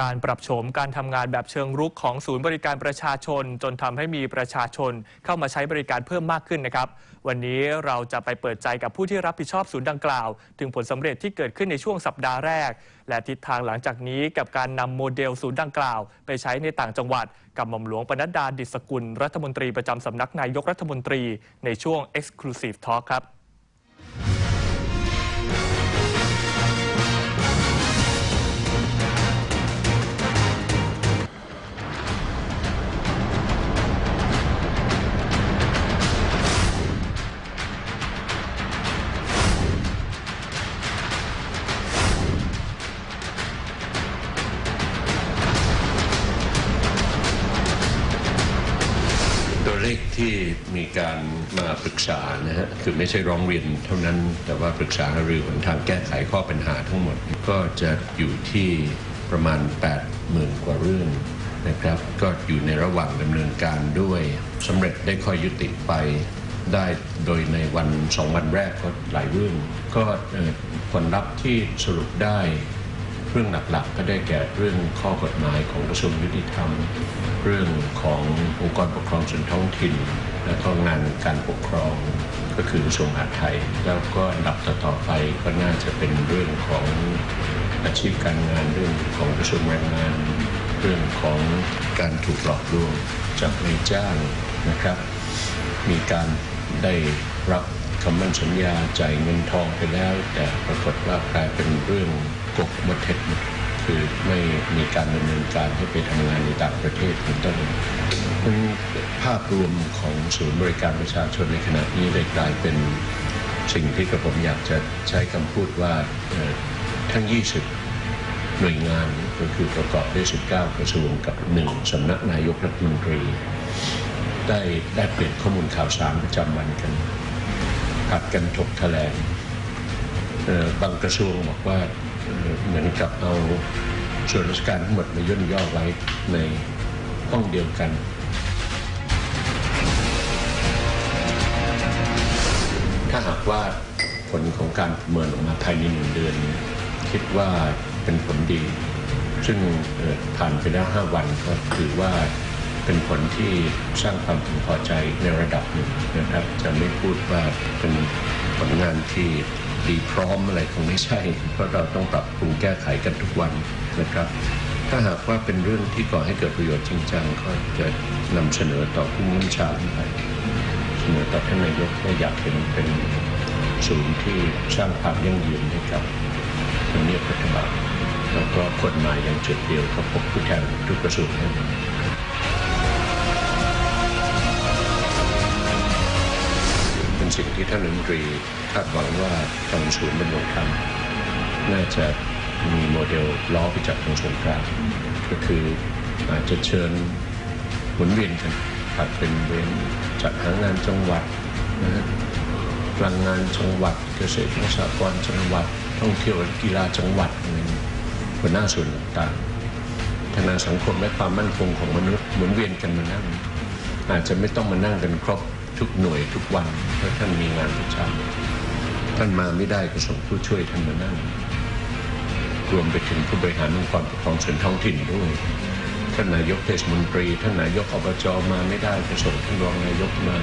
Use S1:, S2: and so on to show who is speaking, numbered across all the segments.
S1: การปรับโฉมการทำงานแบบเชิงรุกของศูนย์บริการประชาชน จนทำให้มีประชาชนเข้ามาใช้บริการเพิ่มมากขึ้นนะครับ วันนี้เราจะไปเปิดใจกับผู้ที่รับผิดชอบศูนย์ดังกล่าว ถึงผลสำเร็จที่เกิดขึ้นในช่วงสัปดาห์แรก และทิศทางหลังจากนี้กับการนำโมเดลศูนย์ดังกล่าว ไปใช้ในต่างจังหวัด กับหม่อมหลวงปนัดดาดิษฐกุล รัฐมนตรีประจำสำนักนายกรัฐมนตรีในช่วง Exclusive Talk ครับ
S2: ตัวเลขที่มีการมาปรึกษานะฮะคือไม่ใช่ร้องเรียนเท่านั้น แต่ว่าปรึกษาหารือหนทางแก้ไขข้อปัญหาทั้งหมด ก็จะอยู่ที่ประมาณ 80,000 กว่าเรื่องนะครับก็อยู่ในระหว่างดำเนินการด้วยสำเร็จได้ข้อยุติไปได้โดยในวันสองวันแรกก็หลายเรื่อง ก็ผลลัพธ์ที่สรุปได้ เรื่องหลักๆ ก็ได้แก่เรื่องข้อกฎหมายของกระทรวงยุติธรรม เรื่องขององค์กรปกครองส่วนท้องถิ่น และก็งานการปกครองก็คือกระทรวงมหาดไทย แล้วก็อันดับต่อไปก็น่าจะเป็นเรื่องของอาชีพการงานเรื่องของกระทรวงแรงงาน เรื่องของการถูกหลอกลวงจากนายจ้างนะครับ มีการได้รับ คำมั่นสัญญาจ่ายเงินทองไปแล้ว แต่ปรากฏว่ากลายเป็นเรื่องกกมดเท็จหมดคือไม่มีการดำเนินการให้ไปทำงานในต่างประเทศเป็นต้นซึ่งภาพรวมของศูนย์บริการประชาชนในขณะนี้ได้กลายเป็นสิ่งที่กระผมอยากจะใช้คำพูดว่าทั้ง 20 หน่วยงานก็คือประกอบด้วย 19 กระทรวงกับ 1สำนักนายกรัฐมนตรี ได้ได้เปลี่ยนข้อมูลข่าวสารประจำวันกัน ผัดกันถกแถลงบางกระทรวงบอกว่าเหมือนกับเอาส่วนราชการทั้งหมดมาย่นย่อไว้ในห้องเดียวกัน ถ้าหากว่าผลของการประเมินออกมาภายในหนึ่งเดือน คิดว่าเป็นผลดี ซึ่งผ่านไปแล้วห้าวันก็ถือว่า เป็นผลที่สร้างความพึงพอใจในระดับหนึ่งนะครับ จะไม่พูดว่าเป็นผลงานที่ดีพร้อมอะไรคงไม่ใช่ เพราะเราต้องปรับปรุงแก้ไขกันทุกวันนะครับ ถ้าหากว่าเป็นเรื่องที่ก่อให้เกิดประโยชน์จริงจังก็จะนำเสนอต่อผู้มีบัญชาไปเสนอต่อท่านนายกว่าอยากเห็นเป็นศูนย์ที่สร้างความยั่งยืนให้กับทำเนียบรัฐบาลแล้วก็กฎหมายอย่างจุดเดียวก็พบผู้แทนทุกกระทรวง สิ่งที่ท่านรัฐมนตรีคาดหวังว่าทางศูนย์ดำรงธรรมน่าจะมีโมเดลล้อไปจากทางสงกรานก็คืออาจจะเชิญหมุนเวียนกันผัดเป็นเวรจัดหางานจังหวัดนะฮะพลังงานจังหวัดเกษตรประชากรจังหวัด ท่องเที่ยวและกีฬาจังหวัดอะไรนี้หัวหน้าส่วนต่างๆธนาสังคมและความมั่นคงของมนุษย์หมุนเวียนกันมานั่งอาจจะไม่ต้องมานั่งกันครบ ทุกหน่วยทุกวันเพราะท่านมีงานประจำท่านมาไม่ได้ก็ส่งผู้ช่วยท่านมานั่งรวมไปถึงผู้บริหารองค์กรปกครองส่วนท้องถิ่นด้วย ท่านนายกเทศมนตรี ท่านนายกอบจมาไม่ได้ก็ส่งท่านรองนายกมา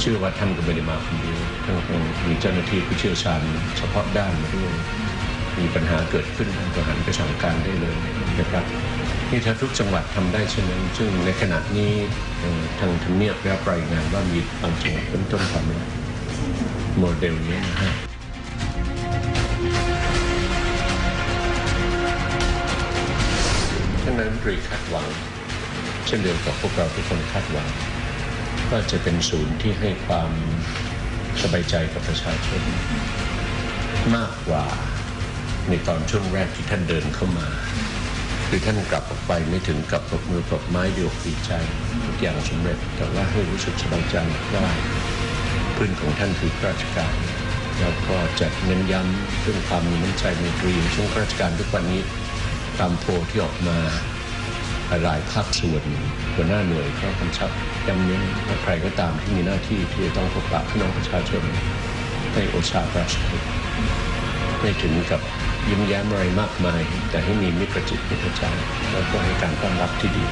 S2: เชื่อว่าท่านก็ไม่ได้มาคนเดียวท่านคงมีเจ้าหน้าที่ผู้เชี่ยวชาญเฉพาะด้านมาด้วย มีปัญหาเกิดขึ้นท่านก็หันไปสั่งการได้เลยนะครับ นี่ถ้าทุกจังหวัดทำได้เช่นนั้นซึ่งในขณะนี้ทางทำเนียบได้รับรายงานว่ามีบางจังหวัดเริ่มต้นทำแล้วโมเดลนี้นะฮะท่านนายกรัฐมนรีคาดหวัง เช่นเดียวกับพวกเราทุกคนคาดหวังว่าจะเป็นศูนย์ที่ให้ความสบายใจกับประชาชน มากกว่าในตอนช่วงแรกที่ท่านเดินเข้ามา คือท่านกลับออกไปไม่ถึงกับปรบมือปรบไม้ดีอกดีใจ ทุกอย่างสำเร็จ แต่ว่าให้รู้สึกสบายใจว่าพื้นของท่านคือราชการแล้วก็จะเน้นย้ำเรื่องความมีน้ำใจในตรีซึ่งราชการทุกวันนี้ตามโพที่ออกมาหลายภาคส่วนหัวหน้าหน่วยก็กำชับย้ำเน้นว่าใครก็ตามที่มีหน้าที่ที่จะต้องพบปะพี่น้องประชาชนให้โอชาปราศไม่ถึงกับ ยิ้มแย้มอะไรมากมาย แต่ให้มีมิตรจิตมิตรใจแล้วก็ให้การต้อนรับที่ดี